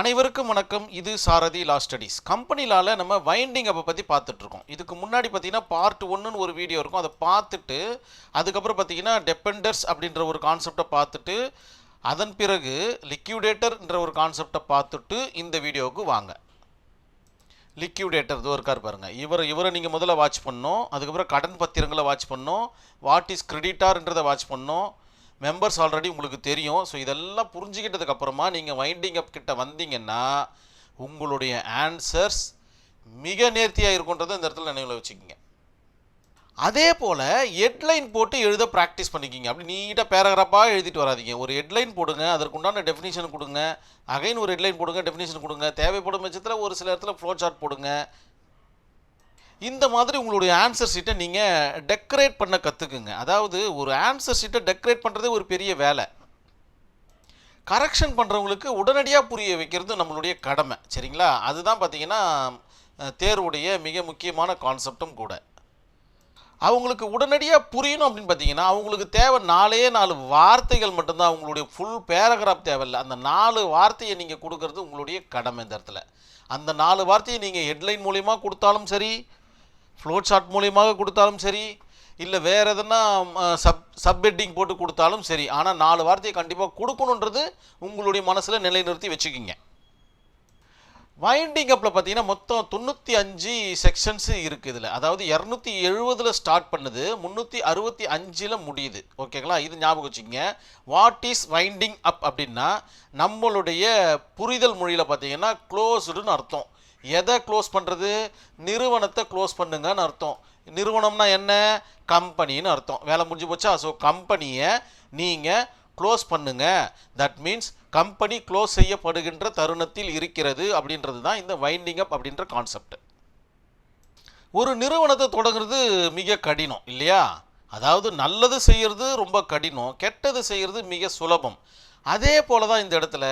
அனைவருக்கும் வணக்கம். இது சாரதி லா ஸ்டடீஸ் கம்பெனிலால நம்ம வைண்டிங் அப்பை பற்றி பார்த்துட்ருக்கோம். இதுக்கு முன்னாடி பார்த்தீங்கன்னா பார்ட் ஒன்றுன்னு ஒரு வீடியோ இருக்கும். அதை பார்த்துட்டு அதுக்கப்புறம் பார்த்தீங்கன்னா டெபெண்டர்ஸ் அப்படின்ற ஒரு கான்செப்டை பார்த்துட்டு அதன் பிறகு லிக்யூடேட்டர்ன்ற ஒரு கான்செப்டை பார்த்துட்டு இந்த வீடியோவுக்கு வாங்க. லிக்யூடேட்டர் இதுவும் இருக்கார் பாருங்கள் இவர் இவரை நீங்கள் முதல்ல வாட்ச் பண்ணோம் அதுக்கப்புறம் கடன் பத்திரங்களை வாட்ச் பண்ணோம் வாட் இஸ் கிரெடிட்டார்ன்றதை வாட்ச் பண்ணோம் மெம்பர்ஸ் ஆல்ரெடி உங்களுக்கு தெரியும். ஸோ இதெல்லாம் புரிஞ்சுக்கிட்டதுக்கு அப்புறமா நீங்கள் வைண்டிங் அப் கிட்ட வந்தீங்கன்னா உங்களுடைய ஆன்சர்ஸ் மிக நேர்த்தியாக இருக்குன்றதை இந்த இடத்துல நினைவில் வச்சுக்கிங்க. அதே போல் ஹெட்லைன் போட்டு எழுத ப்ராக்டிஸ் பண்ணிக்கிங்க. அப்படி நீட்டாக பேராகிராஃபாக எழுதிட்டு வராதீங்க. ஒரு ஹெட்லைன் போடுங்க அதற்குண்டான டெஃபினிஷன் கொடுங்க. அகைன் ஒரு ஹெட்லைன் போடுங்க டெஃபினிஷன் கொடுங்க. தேவைப்படும் பட்சத்தில் ஒரு சில இடத்துல ஃப்ளோ சார்ட் போடுங்க. இந்த மாதிரி உங்களுடைய ஆன்சர் ஷீட்டை நீங்கள் டெக்கரேட் பண்ண கற்றுக்குங்க அதாவது ஒரு ஆன்சர் ஷீட்டை டெக்கரேட் பண்ணுறதே ஒரு பெரிய வேலை. கரெக்ஷன் பண்ணுறவங்களுக்கு உடனடியாக புரிய வைக்கிறது நம்மளுடைய கடமை. சரிங்களா? அதுதான் பார்த்தீங்கன்னா தேர்வுடைய மிக முக்கியமான கான்செப்டும் கூட. அவங்களுக்கு உடனடியாக புரியணும் அப்படின்னு பார்த்தீங்கன்னா அவங்களுக்கு தேவை நாலே நாலு வார்த்தைகள் மட்டும்தான் அவங்களுடைய ஃபுல் பேராகிராஃப் தேவையில்லை. அந்த நாலு வார்த்தையை நீங்கள் கொடுக்கறது உங்களுடைய கடமை இந்த இடத்துல. அந்த நாலு வார்த்தையை நீங்கள் ஹெட்லைன் மூலியமாக கொடுத்தாலும் சரி ஃப்ளோட் சார்ட் மூலியமாக கொடுத்தாலும் சரி இல்லை வேறு எதுனா சப் சப்ஹெட்டிங் போட்டு கொடுத்தாலும் சரி ஆனால் நாலு வார்த்தையை கண்டிப்பாக கொடுக்கணுன்றது உங்களுடைய மனசில் நிலைநிறுத்தி வச்சுக்கிங்க. வைண்டிங் அப்பில் பார்த்தீங்கன்னா மொத்தம் தொண்ணூற்றி அஞ்சு செக்ஷன்ஸு இருக்குது இதில். அதாவது இரநூத்தி எழுபதில் ஸ்டார்ட் பண்ணுது முந்நூற்றி அறுபத்தி அஞ்சில் முடியுது. ஓகேங்களா இது ஞாபகம் வச்சுக்கோங்க. வாட் இஸ் வைண்டிங் அப் அப்படின்னா நம்மளுடைய புரிதல் மொழியில் பார்த்தீங்கன்னா க்ளோஸ்டுன்னு அர்த்தம். எதை க்ளோஸ் பண்ணுறது நிறுவனத்தை க்ளோஸ் பண்ணுங்கன்னு அர்த்தம். நிறுவனம்னா என்ன? கம்பெனின்னு அர்த்தம். வேலை முடிஞ்சு போச்சா? ஸோ கம்பெனியை நீங்கள் க்ளோஸ் பண்ணுங்க. தட் மீன்ஸ் கம்பெனி க்ளோஸ் செய்யப்படுகின்ற தருணத்தில் இருக்கிறது அப்படின்றது தான் இந்த வைண்டிங் அப் அப்படின்ற கான்செப்ட் ஒரு நிறுவனத்தை தொடங்குறது மிக கடினம் இல்லையா? அதாவது நல்லது செய்கிறது ரொம்ப கடினம் கெட்டது செய்கிறது மிக சுலபம். அதே போல தான் இந்த இடத்துல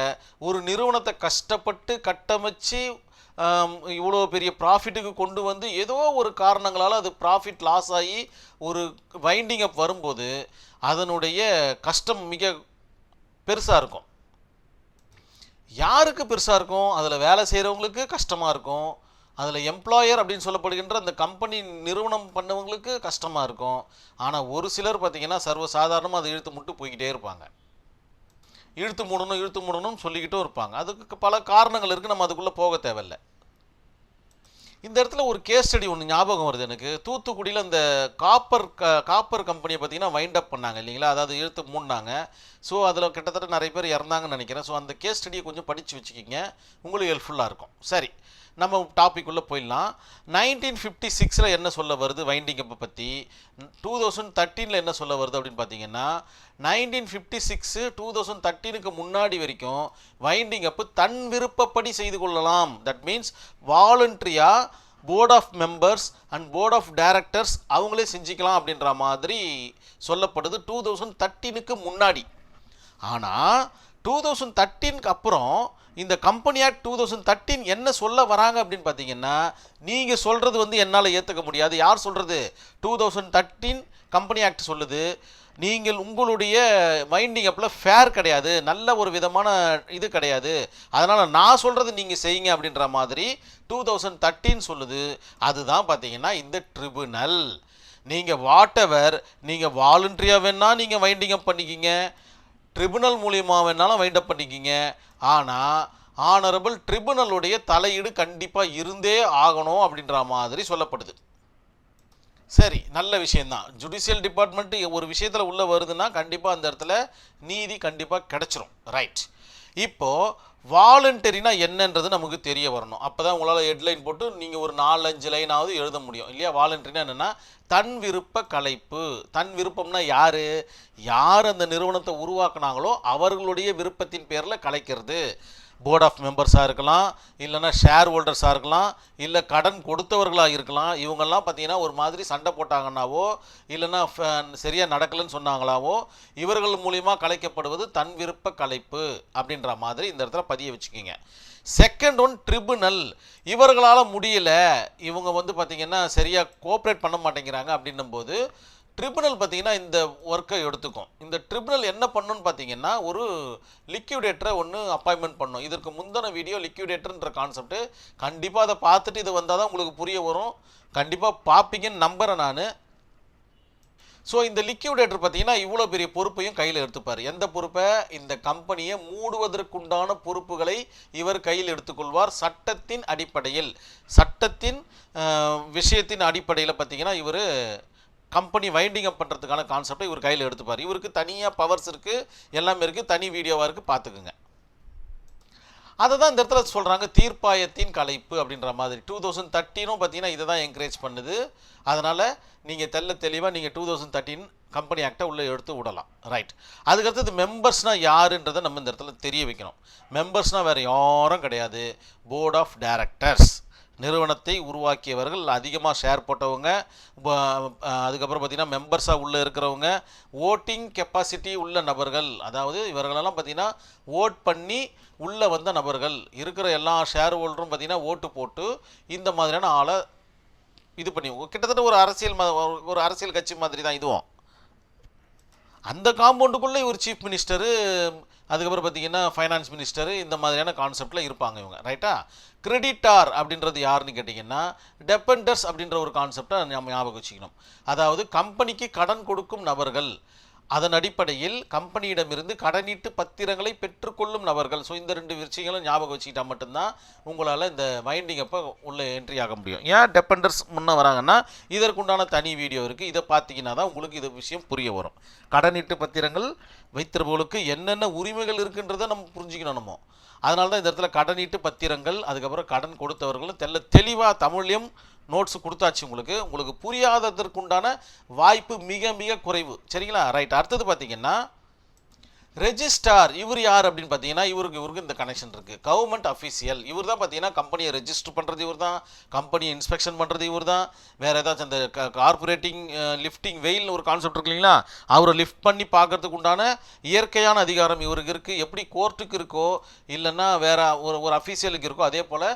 ஒரு நிறுவனத்தை கஷ்டப்பட்டு கட்டமைச்சு இவ்வளோ பெரிய ப்ராஃபிட்டுக்கு கொண்டு வந்து ஏதோ ஒரு காரணங்களால் அது ப்ராஃபிட் லாஸ் ஆகி ஒரு வைண்டிங் அப் வரும்போது அதனுடைய கஷ்டம் மிக பெருசாக இருக்கும். யாருக்கு பெருசாக இருக்கும்? அதில் வேலை செய்கிறவங்களுக்கு கஷ்டமாக இருக்கும். அதில் எம்ப்ளாயர் அப்படின்னு சொல்லப்படுகின்ற அந்த கம்பெனி நிறுவனம் பண்ணவங்களுக்கு கஷ்டமாக இருக்கும். ஆனால் ஒரு சிலர் பார்த்திங்கன்னா சர்வசாதாரணமாக அதை இழுத்து முட்டு போய்கிட்டே இருப்பாங்க. இழுத்து மூடணும் இழுத்து மூடணும்னு சொல்லிக்கிட்டும் இருப்பாங்க. அதுக்கு பல காரணங்கள் இருக்குது நம்ம அதுக்குள்ளே போக தேவையில்லை. இந்த இடத்துல ஒரு கேஸ் ஸ்டடி ஒன்று ஞாபகம் வருது எனக்கு. தூத்துக்குடியில் அந்த காப்பர் க காப்பர் கம்பெனியை பார்த்தீங்கன்னா வைண்ட் அப் பண்ணாங்க இல்லைங்களா? அதாவது இழுத்து மூடினாங்க. ஸோ அதில் கிட்டத்தட்ட நிறைய பேர் இறந்தாங்கன்னு நினைக்கிறேன். ஸோ அந்த கேஸ் ஸ்டடியை கொஞ்சம் படித்து வச்சுக்கிங்க. உங்களுக்கு ஹெல்ப்ஃபுல்லாக இருக்கும். சரி. நம்ம டாப்பிக்குள்ளே போயிடலாம். நைன்டீன் ஃபிஃப்டி சிக்ஸில் என்ன சொல்ல வருது வைண்டிங் அப்பை பற்றி டூ தௌசண்ட் தேர்ட்டீனில் என்ன சொல்ல வருது அப்படின்னு பார்த்தீங்கன்னா nineteen fifty six two thousand தேர்ட்டீனுக்கு முன்னாடி வரைக்கும் வைண்டிங் அப்பு தன் விருப்பப்படி செய்து கொள்ளலாம். That means வாலண்ட்ரியாக board of members and board of directors அவங்களே செஞ்சுக்கலாம் அப்படின்ற மாதிரி சொல்லப்படுது டூ தௌசண்ட் தேர்ட்டீனுக்கு முன்னாடி. ஆனால் டூ தௌசண்ட் தேர்ட்டீனுக்கு அப்புறம் இந்த company act two thousand thirteen என்ன சொல்ல வராங்க அப்படின்னு பார்த்தீங்கன்னா நீங்கள் சொல்கிறது வந்து என்னால் ஏற்றுக்க முடியாது. யார் சொல்கிறது two thousand thirteen company act சொல்லுது. நீங்கள் உங்களுடைய மைண்டிங் அப்பில் ஃபேர் கிடையாது. நல்ல ஒரு விதமான இது கிடையாது. அதனால் நான் சொல்கிறது நீங்கள் செய்யுங்க அப்படின்ற மாதிரி டூ தௌசண்ட் தேர்ட்டீன் சொல்லுது. அதுதான் பார்த்தீங்கன்னா இந்த ட்ரிபுனல் நீங்கள் வாட் எவர் நீங்கள் வாலண்ட்ரியாக வேணால் நீங்கள் வைண்டிங் அப் பண்ணிக்கிங்க. ட்ரிபுனல் மூலியமாக வேணாலும் வைண்டப் பண்ணிக்கிங்க. ஆனால் ஆனரபிள் ட்ரிபுனலுடைய தலையீடு கண்டிப்பாக இருந்தே ஆகணும் அப்படின்ற மாதிரி சொல்லப்படுது. சரி நல்ல விஷயந்தான். ஜுடிஷியல் டிபார்ட்மெண்ட் ஒரு விஷயத்தில் உள்ளே வருதுன்னா கண்டிப்பாக அந்த இடத்துல நீதி கண்டிப்பாக கிடைச்சிரும். ரைட் இப்போது வாலண்டரினா என்னன்றது நமக்கு தெரிய வரணும். அப்போ தான் உங்களால் ஹெட்லைன் போட்டு நீங்கள் ஒரு நாலஞ்சு லைனாவது எழுத முடியும். இல்லையா? வாலண்டரினா என்னென்னா தன் விருப்ப கலைப்பு. தன் விருப்பம்னா யார்? யார் அந்த நிறுவனத்தை உருவாக்குனாங்களோ அவர்களுடைய விருப்பத்தின் பேரில் கலைக்கிறது. போர்ட் ஆஃப் மெம்பர்ஸாக இருக்கலாம் இல்லைன்னா ஷேர் ஹோல்டர்ஸாக இருக்கலாம் இல்லை கடன் கொடுத்தவர்களாக இருக்கலாம் இவங்கெல்லாம் பார்த்தீங்கன்னா ஒரு மாதிரி சண்டை போட்டாங்கன்னாவோ இல்லைன்னா சரியாக நடக்கலைன்னு சொன்னாங்களாவோ இவர்கள் மூலிமா கலைக்கப்படுவது தன் விருப்ப கலைப்பு அப்படின்ற மாதிரி இந்த இடத்துல பதிய வச்சுக்கிங்க. செகண்ட் ஒன் ட்ரிபுனல் இவர்களால் முடியலை இவங்க வந்து பார்த்திங்கன்னா சரியாக கோஆப்ரேட் பண்ண மாட்டேங்கிறாங்க அப்படின்னும் போது ட்ரிபுனல் பார்த்தீங்கன்னா இந்த ஒர்க்கை எடுத்துக்கும். இந்த ட்ரிபுனல் என்ன பண்ணுன்னு பார்த்தீங்கன்னா ஒரு லிக்யூடேட்டரை ஒன்று அப்பாயின்மெண்ட் பண்ணும். இதற்கு முந்தின வீடியோ லிக்யூடேட்டர்ன்ற கான்செப்ட்டு கண்டிப்பாக அதை பார்த்துட்டு இது வந்தால் தான் உங்களுக்கு புரிய வரும். கண்டிப்பாக பார்ப்பீங்கன்னு நம்புகிறேன் நான். ஸோ இந்த லிக்யூடேட்டர் பார்த்தீங்கன்னா இவ்வளோ பெரிய பொறுப்பையும் கையில் எடுத்துப்பார். எந்த பொறுப்பை? இந்த கம்பெனியை மூடுவதற்குண்டான பொறுப்புகளை இவர் கையில் எடுத்துக்கொள்வார். சட்டத்தின் அடிப்படையில். சட்டத்தின் விஷயத்தின் அடிப்படையில் பார்த்தீங்கன்னா இவர் கம்பெனி வைண்டிங் அப் பண்ணுறதுக்கான கான்செப்டை இவர் கையில் எடுத்துப்பார். இவருக்கு தனியாக பவர்ஸ் இருக்குது எல்லாமே இருக்குது தனி வீடியோவாக இருக்குது பார்த்துக்குங்க. அதை தான் இந்த இடத்துல சொல்கிறாங்க தீர்ப்பாயத்தின் கலைப்பு அப்படின்ற மாதிரி. டூ தௌசண்ட் தேர்ட்டீனும் பார்த்தீங்கன்னா இதை தான் என்கரேஜ் பண்ணுது. அதனால் நீங்கள் தெல்ல தெளிவாக நீங்கள் டூ தௌசண்ட் தேர்ட்டின் கம்பெனி ஆக்டை உள்ளே எடுத்து விடலாம். ரைட் அதுக்கடுத்தது மெம்பர்ஸ்னால் யாருன்றதை நம்ம இந்த இடத்துல தெரிய வைக்கணும். மெம்பர்ஸ்னால் வேறு யாரும் கிடையாது. போர்ட் ஆஃப் டைரக்டர்ஸ் நிறுவனத்தை உருவாக்கியவர்கள் அதிகமாக ஷேர் போட்டவங்க அதுக்கப்புறம் பார்த்திங்கன்னா மெம்பர்ஸாக உள்ளே இருக்கிறவங்க ஓட்டிங் கெப்பாசிட்டி உள்ள நபர்கள் அதாவது இவர்களெல்லாம் பார்த்தீங்கன்னா ஓட் பண்ணி உள்ளே வந்த நபர்கள் இருக்கிற எல்லா ஷேர் ஹோல்டரும் பார்த்தீங்கன்னா ஓட்டு போட்டு இந்த மாதிரியான ஆளை இது பண்ணி கிட்டத்தட்ட ஒரு அரசியல் ம- ஒரு- ஒரு அரசியல் கட்சி மாதிரி தான் இதுவும். அந்த காம்பவுண்டுக்குள்ளே ஒரு சீஃப் மினிஸ்டரு அதுக்கப்புறம் பார்த்தீங்கன்னா ஃபைனான்ஸ் மினிஸ்டரு இந்த மாதிரியான கான்செப்டில் இருப்பாங்க இவங்க. ரைட்டா கிரெடிட்டார் அப்படின்றது யாருன்னு கேட்டிங்கன்னா டெபெண்டர்ஸ் அப்படின்ற ஒரு கான்செப்டை நம்ம ஞாபகம் வச்சுக்கணும். அதாவது கம்பெனிக்கு கடன் கொடுக்கும் நபர்கள் அதன் அடிப்படையில் கம்பெனியிடமிருந்து கடனீட்டு பத்திரங்களை பெற்றுக்கொள்ளும் நபர்கள். ஸோ இந்த ரெண்டு விஷயங்களும் ஞாபகம் வச்சுக்கிட்டா மட்டும்தான் உங்களால் இந்த வைண்டிங் அப்போ உள்ள என்ட்ரி ஆக முடியும். ஏன் டெபெண்டர்ஸ் முன்னே வராங்கன்னா இதற்குண்டான தனி வீடியோ இருக்குது இதை பார்த்தீங்கன்னா தான் உங்களுக்கு இது விஷயம் புரிய வரும். கடனீட்டு பத்திரங்கள் வைத்திருப்பவர்களுக்கு என்னென்ன உரிமைகள் இருக்குன்றதை நம்ம புரிஞ்சுக்கணும். நம்ம அதனால தான் இந்த இடத்துல கடனீட்டு பத்திரங்கள் அதுக்கப்புறம் கடன் கொடுத்தவர்களும் தெல்ல தெளிவாக தமிழ்லையும் நோட்ஸ் கொடுத்தாச்சு உங்களுக்கு. உங்களுக்கு புரியாததற்குண்டான வாய்ப்பு மிக மிக குறைவு. சரிங்களா? ரைட் அடுத்தது பார்த்தீங்கன்னா ரெஜிஸ்டார் இவர் யார் அப்படின்னு பார்த்தீங்கன்னா இவருக்கு இவருக்கு இந்த கனெக்ஷன் இருக்குது கவர்மெண்ட் அஃபீஷியல் இவர் தான் பார்த்தீங்கன்னா கம்பெனியை ரெஜிஸ்டர் பண்ணுறது இவர் தான். கம்பெனியை இன்ஸ்பெக்ஷன் பண்ணுறது இவர் தான். வேறு ஏதாச்சும் அந்த கார்பரேட்டிங் லிஃப்டிங் வெயில்னு ஒரு கான்செப்ட் இருக்கு இல்லைங்களா? அவரை லிஃப்ட் பண்ணி பார்க்கறதுக்கு உண்டான இயற்கையான அதிகாரம் இவருக்கு இருக்குது எப்படி கோர்ட்டுக்கு இருக்கோ இல்லைன்னா வேற ஒரு ஒரு அஃபீஷியலுக்கு இருக்கோ அதே போல்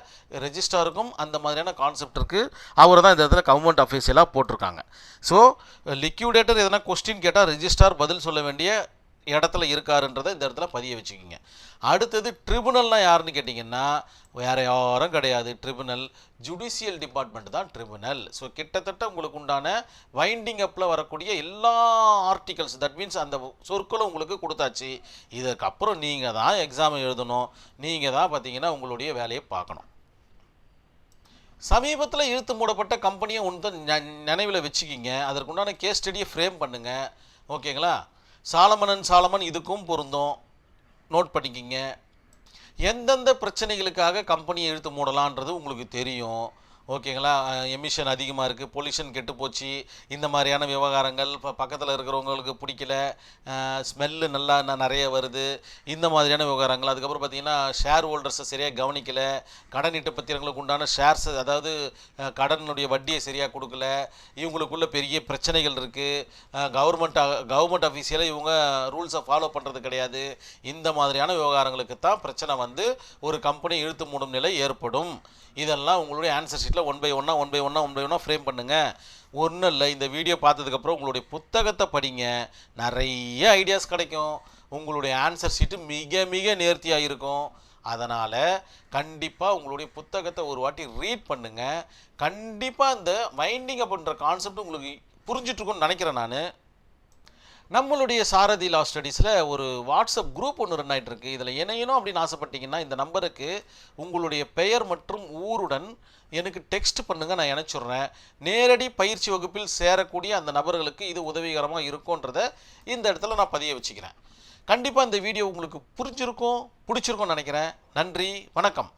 ரெஜிஸ்டாருக்கும் அந்த மாதிரியான கான்செப்ட் இருக்குது அவரை தான் இந்த இடத்துல கவர்மெண்ட் அஃபீஷியலாக போட்டிருக்காங்க. ஸோ லிக்யூடேட்டர் எதனா கொஸ்டின் கேட்டால் ரெஜிஸ்டார் பதில் சொல்ல வேண்டிய இடத்துல இருக்காருன்றதை இந்த இடத்துல பதிய வச்சுக்கிங்க. அடுத்தது ட்ரிபுனல்னால் யாருன்னு கேட்டிங்கன்னா வேறு யாரும் கிடையாது. ட்ரிபுனல் ஜுடிஷியல் டிபார்ட்மெண்ட் தான் ட்ரிபுனல் ஸோ கிட்டத்தட்ட உங்களுக்கு உண்டான வைண்டிங் அப்பில் வரக்கூடிய எல்லா ஆர்டிகல்ஸ் தட் மீன்ஸ் அந்த சொற்களும் உங்களுக்கு கொடுத்தாச்சு. இதுக்கப்புறம் நீங்கள் தான் எக்ஸாம் எழுதணும். நீங்கள் தான் பார்த்தீங்கன்னா உங்களுடைய வேலையை பார்க்கணும். சமீபத்தில் இழுத்து மூடப்பட்ட கம்பெனியை ஒன்று நினைவில் வச்சுக்கிங்க. அதற்குண்டான கேஸ் ஸ்டடியை ஃப்ரேம் பண்ணுங்கள் ஓகேங்களா? சாலமனன் சாலமன் இதுக்கும் பொருந்தும். நோட் பண்ணிக்கிங்க. எந்தெந்த பிரச்சனைகளுக்காக கம்பெனியை இழுத்து மூடலான்றது உங்களுக்கு தெரியும். ஓகேங்களா? எமிஷன் அதிகமாக இருக்குது பொல்யூஷன் கெட்டு போச்சு. இந்த மாதிரியான விவகாரங்கள் இப்போ பக்கத்தில் இருக்கிறவங்களுக்கு பிடிக்கல. ஸ்மெல்லு நல்லா நிறைய வருது. இந்த மாதிரியான விவகாரங்கள். அதுக்கப்புறம் பார்த்திங்கன்னா ஷேர் ஹோல்டர்ஸை சரியாக கவனிக்கலை. கடன் இட்டு பத்திரங்களுக்கு உண்டான ஷேர்ஸ் அதாவது கடனுடைய வட்டியை சரியாக கொடுக்கல. இவங்களுக்குள்ள பெரிய பிரச்சனைகள் இருக்குது கவர்மெண்ட் கவர்மெண்ட் அஃபீஷியலாக இவங்க ரூல்ஸை ஃபாலோ பண்ணுறது கிடையாது. இந்த மாதிரியான விவகாரங்களுக்கு தான் பிரச்சனை வந்து ஒரு கம்பெனி இழுத்து மூடும் நிலை ஏற்படும். இதெல்லாம் உங்களுடைய ஆன்சர் ஒன் பை ஒன்னாக ஒன் பை ஒன்னாக ஒன் பை ஒன்னாக ஃப்ரேம் பண்ணுங்கள் ஒன்றும் இல்லை இந்த வீடியோ பார்த்ததுக்கப்புறம் உங்களுடைய புத்தகத்தை படிங்க. நிறைய ஐடியாஸ் கிடைக்கும். உங்களுடைய ஆன்சர் ஷீட்டு மிக மிக நேர்த்தியாக இருக்கும். அதனால் கண்டிப்பாக உங்களுடைய புத்தகத்தை ஒரு வாட்டி ரீட் பண்ணுங்கள் கண்டிப்பாக இந்த மைண்டிங் அப்படின்ற கான்செப்ட் உங்களுக்கு புரிஞ்சிட்ருக்குன்னு நினைக்கிறேன் நான். நம்மளுடைய சாரதி லா ஸ்டடீஸில் ஒரு வாட்ஸ்அப் குரூப் ஒன்று ரன் ஆகிட்டு இருக்கு. இதில் இணையணும் அப்படின்னு ஆசைப்பட்டீங்கன்னா இந்த நம்பருக்கு உங்களுடைய பெயர் மற்றும் ஊருடன் எனக்கு டெக்ஸ்ட் பண்ணுங்க நான் இணைச்சிட்றேன். நேரடி பயிற்சி வகுப்பில் சேரக்கூடிய அந்த நபர்களுக்கு இது உதவிகரமாக இருக்கும்ன்றத இந்த இடத்துல நான் பதிய வச்சுக்கிறேன். கண்டிப்பாக இந்த வீடியோ உங்களுக்கு புரிஞ்சிருக்கும் பிடிச்சிருக்கும்னு நினைக்கிறேன். நன்றி வணக்கம்.